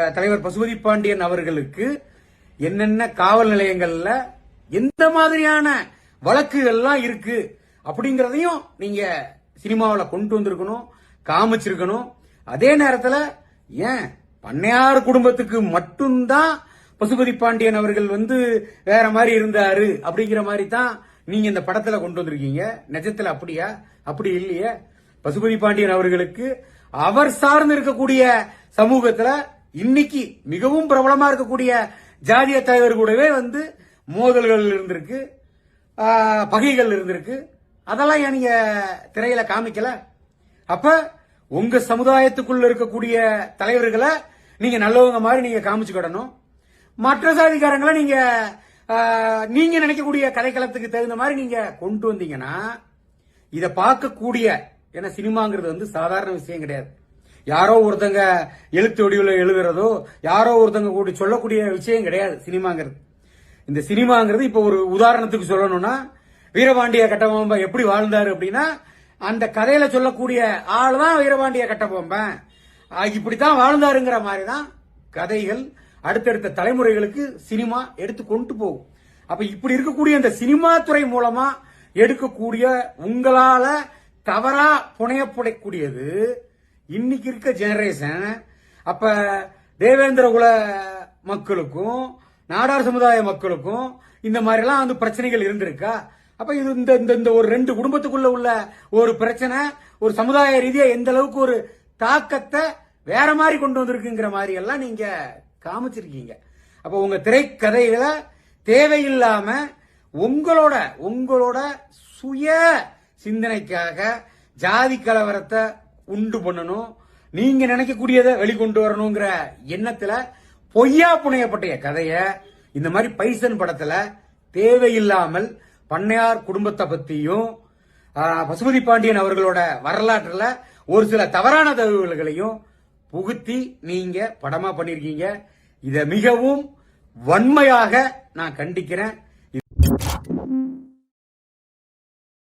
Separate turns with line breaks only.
தலைவர் பசுபதி பாண்டியன் அவர்களுக்கு என்னென்ன காவல் நிலையங்கள்ல எந்த மாதிரியான வழக்குகள்லாம் இருக்கு அப்படிங்கறதையும் நீங்க சினிமாவில் கொண்டு வந்திருக்கணும் காமிச்சிருக்கணும். அதே நேரத்தில் ஏன் பண்ணையார் குடும்பத்துக்கு மட்டும்தான் பசுபதி பாண்டியன் அவர்கள் வந்து வேற மாதிரி இருந்தாரு அப்படிங்கிற மாதிரி தான் நீங்க இந்த படத்துல கொண்டு வந்திருக்கீங்க. நிஜத்துல அப்படியா? அப்படி இல்லையே. பசுபதி பாண்டியன் அவர்களுக்கு அவர் சார்ந்து இருக்கக்கூடிய சமூகத்துல இன்னைக்கு மிகவும் பிரபலமா இருக்கக்கூடிய ஜாதிய தலைவர் கூடவே வந்து மோதல்கள் இருந்திருக்கு பகைகள் இருந்திருக்கு. அதெல்லாம் ஏன் நீங்க திரையில காமிக்கல? அப்ப உங்க சமுதாயத்துக்குள்ள இருக்கக்கூடிய தலைவர்களை நீங்க நல்லவங்க மாதிரி நீங்க காமிச்சுக்கிடணும். மற்ற சாதிக்காரங்களை நீங்க நீங்க நினைக்கக்கூடிய கதைக்களத்துக்கு தகுந்த மாதிரி நீங்க கொண்டு வந்தீங்கன்னா இதை பார்க்கக்கூடிய ஏன்னா சினிமாங்கிறது வந்து சாதாரண விஷயம் கிடையாது. யாரோ ஒருத்தங்க எழுத்து வடிவில் எழுதுறதோ யாரோ ஒருத்தங்க கூடி சொல்லக்கூடிய விஷயம் கிடையாது சினிமாங்கிறது. இந்த சினிமாங்கிறது இப்போ ஒரு உதாரணத்துக்கு சொல்லணும்னா வீரபாண்டிய கட்டபொம்மன் எப்படி வாழ்ந்தாரு அப்படின்னா அந்த கதையில சொல்லக்கூடிய ஆள் தான் வீரபாண்டிய கட்டபொம்மன். இப்படித்தான் வாழ்ந்தாருங்கிற மாதிரி தான் கதைகள் அடுத்தடுத்த தலைமுறைகளுக்கு சினிமா எடுத்து கொண்டு போகும். அப்ப இப்படி இருக்கக்கூடிய இந்த சினிமா துறை மூலமா எடுக்கக்கூடிய உங்களால தவறா புனையப்படக்கூடியது இன்னைக்கு இருக்க ஜெனரேஷன் அப்ப தேவேந்திர குல மக்களுக்கும் நாடார் சமுதாய மக்களுக்கும் இந்த மாதிரி எல்லாம் வந்து பிரச்சனைகள் இருந்திருக்கா? அப்ப இது இந்த இந்த இந்த ஒரு ரெண்டு குடும்பத்துக்குள்ள உள்ள ஒரு பிரச்சனை ஒரு சமுதாய ரீதியா எந்த அளவுக்கு ஒரு தாக்கத்தை வேற மாதிரி கொண்டு வந்திருக்குங்கிற மாதிரி எல்லாம் நீங்க காமிச்சிருக்கீங்க. அப்ப உங்க திரைக்கதைகளை தேவையில்லாம உங்களோட உங்களோட சுய சிந்தனைக்காக ஜாதி கலவரத்தை உண்டு பண்ணணும். நீங்க நினைக்கக்கூடியதை வெளிக்கொண்டு வரணுங்கிற எண்ணத்துல பொய்யா புனையப்பட்ட கதைய இந்த மாதிரி பைசன் படத்துல தேவையில்லாமல் பண்ணையார் குடும்பத்தை பத்தியும் பசுபதி பாண்டியன் அவர்களோட வரலாற்றுல ஒரு சில தவறான தகவல்களையும் புகுத்தி நீங்க படமா பண்ணிருக்கீங்க. இத மிகவும் வன்மையாக நான் கண்டிக்கிறேன்.